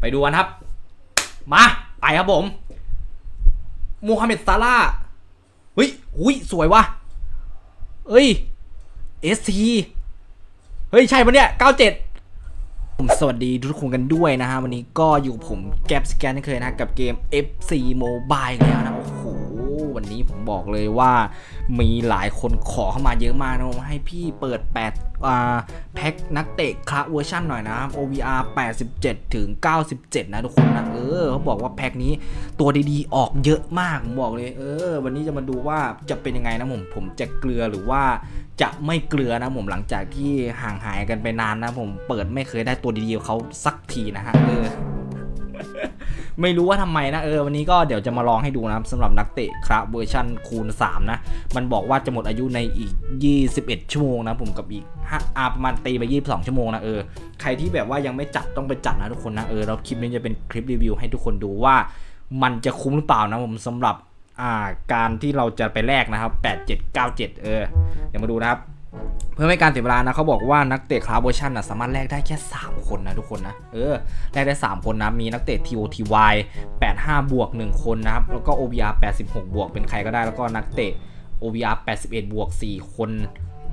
ไปดูกันครับ มา ไปครับผมมูฮัมเหม็ดซาร่าเฮ้ยอุ้ยสวยวะเอ้ย ST เฮ้ย ใช่ปะเนี่ย 97 ผมสวัสดีทุกคนกันด้วยนะฮะ วันนี้ก็อยู่ผมแก็บสแกนเคยนะ กับเกม FC Mobile อีกแล้วนะโอ้โห วันนี้ผมบอกเลยว่ามีหลายคนขอเข้ามาเยอะมากนะผมให้พี่เปิด8อ่าแพ็คนักเตะคละเวอร์ชันหน่อยนะ OVR 87 ถึง 97 นะทุกคนนะเออเขาบอกว่าแพ็คนี้ตัวดีๆ ออกเยอะมาก ผมบอกเลย เออ วันนี้จะมาดูว่าจะเป็นยังไงนะผมผมจะเกลือหรือว่าจะไม่เกลือนะผมหลังจากที่ห่างหายกันไปนานนะผมเปิดไม่เคยได้ตัวดีๆเขาสักทีนะฮะเออ ไม่รู้ว่าทำไมนะเออวันนี้ก็เดี๋ยวจะมาลองให้ดูนะครับสำหรับนักเตะครับเวอร์ชันคูณ 3 นะ มันบอกว่าจะหมดอายุในอีก 21 ชั่วโมงนะผมกับอีกห้าอาประมาณตีไป 22 ชั่วโมงนะเออใครที่แบบว่ายังไม่จัดต้องไปจัดนะทุกคนนะเออแล้วคลิปนี้จะเป็นคลิปรีวิวให้ทุกคนดูว่า มันจะคุ้มหรือเปล่านะผมสำหรับอ่าการที่เราจะไปแลกนะครับ 8797 เออเดี๋ยวมาดูนะครับ พื่อไม่การเสียเวลานะเขาบอกว่านักเตะคลาสเวอร์ชันนะสามารถแลกได้แค่ 3 คนนะทุกคนนะเออแลกได้ 3 คนนะมีนักเตะ TOTY 85 บวก 1 คนนะครับแล้วก็ OVR 86 บวกเป็นใครก็ได้แล้วก็นักเตะ OVR 81 บวก 4 คน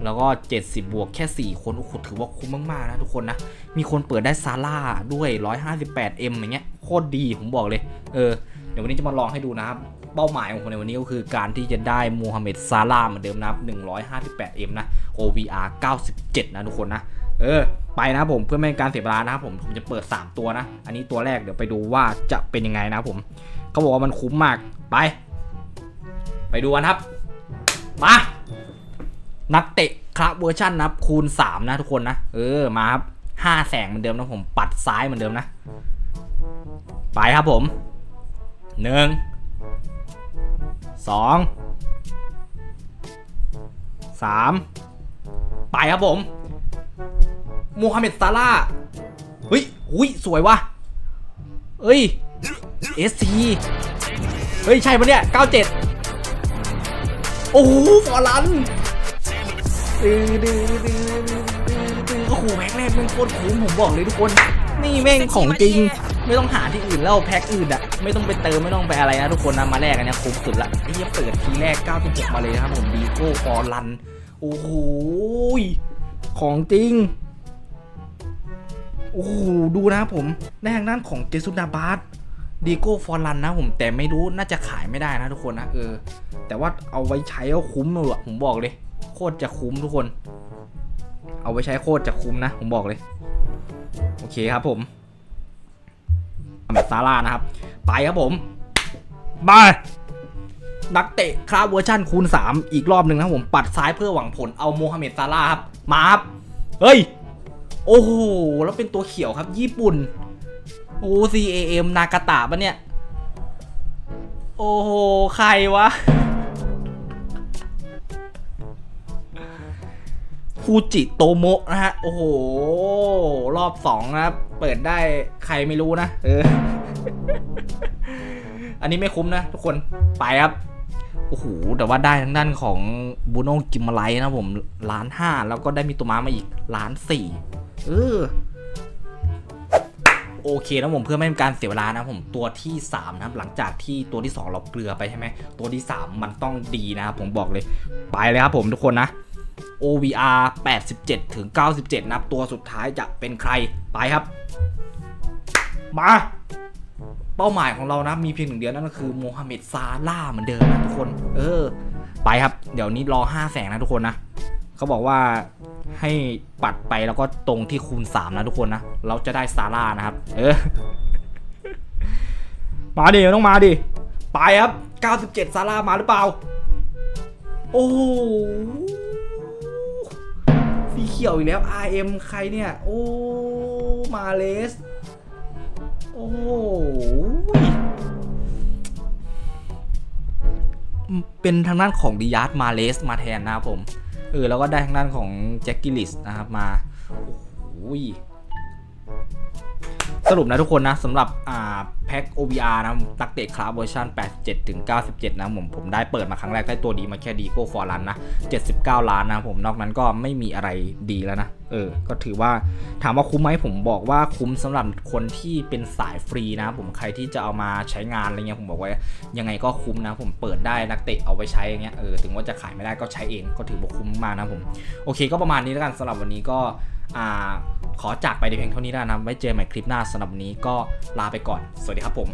แล้วก็ 70 บวกแค่ 4 คนโอ้โหถือว่าคุ้มมาก ๆ นะทุกคนนะ มีคนเปิดได้ซาร่าด้วย 158M อย่างเงี้ย โคตรดี ผมบอกเลย เออ เดี๋ยววันนี้จะมาลองให้ดูนะครับ เป้าหมายของผมในวันนี้ก็คือการที่จะได้มูฮัมเหม็ดซาร่าเหมือนเดิมนะครับ 158M นะ OVR 97 นะทุกคนนะ เออ ไปนะผมเพื่อไม่ให้การเสียเวลานะครับผมผมจะเปิด 3 ตัวนะ อันนี้ตัวแรกเดี๋ยวไปดูว่าจะเป็นยังไงนะผมเขาบอกว่ามันคุ้มมากไป ไปดูกันครับมานักเตะคระเวอร์ชันนะครับคูณ 3 นะทุกคนนะ เออมาครับ5แสงเหมือนเดิมนะผมปัดซ้ายเหมือนเดิมนะ ไปครับผมหนึ่ง สองสามไปครับผมมูฮัมเหม็ดซาร่าเฮ้ยหุยสวยวะเอ้ย ST เฮ้ย ใช่ปะเนี่ย 97 โอ้โหฟอร์ลันดื้อดื้อดื้อดื้อดื้อดื้อโอ้โหแพ็คแรกม่งโคตรคุ้มผมบอกเลยทุกคน นี่แม่งของจริง ไม่ต้องหาที่อื่นแล้วแพ็คอื่นอะไม่ต้องไปเติมไม่ต้องไปอะไรนะทุกคนนะมาแรกอันนี้คุ้มสุดละไอ้เหี้ยเปิดทีแรก 96 มาเลยนะครับผมดีโก้ฟอร์ลันโอ้โหของจริงโอ้โหดูนะครับผมในทางด้านของเจสุนาบาสดีโก้ฟอร์ลันนะผมแต่ไม่รู้น่าจะขายไม่ได้นะทุกคนนะเออ แต่ว่าเอาไว้ใช้ก็คุ้มเลยผมบอกเลย โคตรจะคุ้มทุกคน เอาไว้ใช้โคตรจะคุ้มนะ ผมบอกเลย โอเคครับผม แบบซาร่านะครับ ไปครับผมมานักเตะคราฟเวอร์ชันคูณ 3 อีกรอบหนึ่งนะครับผมปัดซ้ายเพื่อหวังผลเอาโมฮัมเหม็ดซาร่าห์ครับ มาครับ เฮ้ย โอ้โห แล้วเป็นตัวเขียวครับ ญี่ปุ่น โอ้ CAM นากาตะปะเนี่ย โอ้โห ใครวะ ฟูจิโตโมะนะฮะ โอ้โห รอบสองนะครับเปิดได้ใครไม่รู้นะ เออ อันนี้ไม่คุ้มนะทุกคน ไปครับ โอ้โห แต่ว่าได้ทั้งด้านของบูโนกิมมาไลนะผมล้านห้าแล้วก็ได้มีตัวม้ามาอีกล้านสี่เออโอเคนะผมเพื่อไม่เป็นการเสียเวลานะผมตัวที่ 3 นะครับ หลังจากที่ตัวที่ 2 เราเกลือไปใช่ไหมตัวที่ 3 มันต้องดีนะครับผมบอกเลย ไปเลยครับผมทุกคนนะ OVR 87 ถึง 97 นับตัวสุดท้ายจะเป็นใครไปครับ มา เป้าหมายของเรานะ มีเพียงหนึ่งเดียวนั่นก็คือโมฮัมเหม็ดซาร่าเหมือนเดิมนะทุกคน เออ ไปครับ เดี๋ยวนี้รอ5แสงนะทุกคนนะเขาบอกว่าให้ปัดไปแล้วก็ตรงที่คูณ 3 นะทุกคนนะ เราจะได้ซาร่านะครับ เออ มาดิต้องมาดิ ไปครับ 97 ซาร่ามาหรือเปล่า โอ้ เขียวอีกแล้ว RM ใครเนี่ย โอ้ มาเลส โอ้โหเป็นทางด้านของดิยาร์ดมาเลสมาแทนนะครับผม เออ แล้วก็ได้ทางด้านของแจ็คกิลิสนะครับมา โอ้โห สรุปนะทุกคนนะสำหรับอ่าแพ็ค OBR นะนักเตะคลาสเวอร์ชัน87ถึง97 นะผมผมได้เปิดมาครั้งแรกได้ตัวดีมาแค่ดีโก้ฟอร์ลันนะ 79 ล้านนะผมนอกนั้นก็ไม่มีอะไรดีแล้วนะ เออ ก็ถือว่าถามว่าคุ้มไหมผมบอกว่าคุ้มสำหรับคนที่เป็นสายฟรีนะผมใครที่จะเอามาใช้งานอะไรเงี้ยผมบอกว่ายังไงก็คุ้มนะ ผมเปิดได้นักเตะเอาไปใช้อย่างเงี้ยเออถึงว่าจะขายไม่ได้ก็ใช้เองก็ถือว่าคุ้มมากนะผมโอเคก็ประมาณนี้แล้วกันสำหรับวันนี้ก็ ขอจากไปในเพียงเท่านี้แล้วนะไว้เจอใหม่คลิปหน้าสำหรับนี้ก็ลาไปก่อน สวัสดีครับผม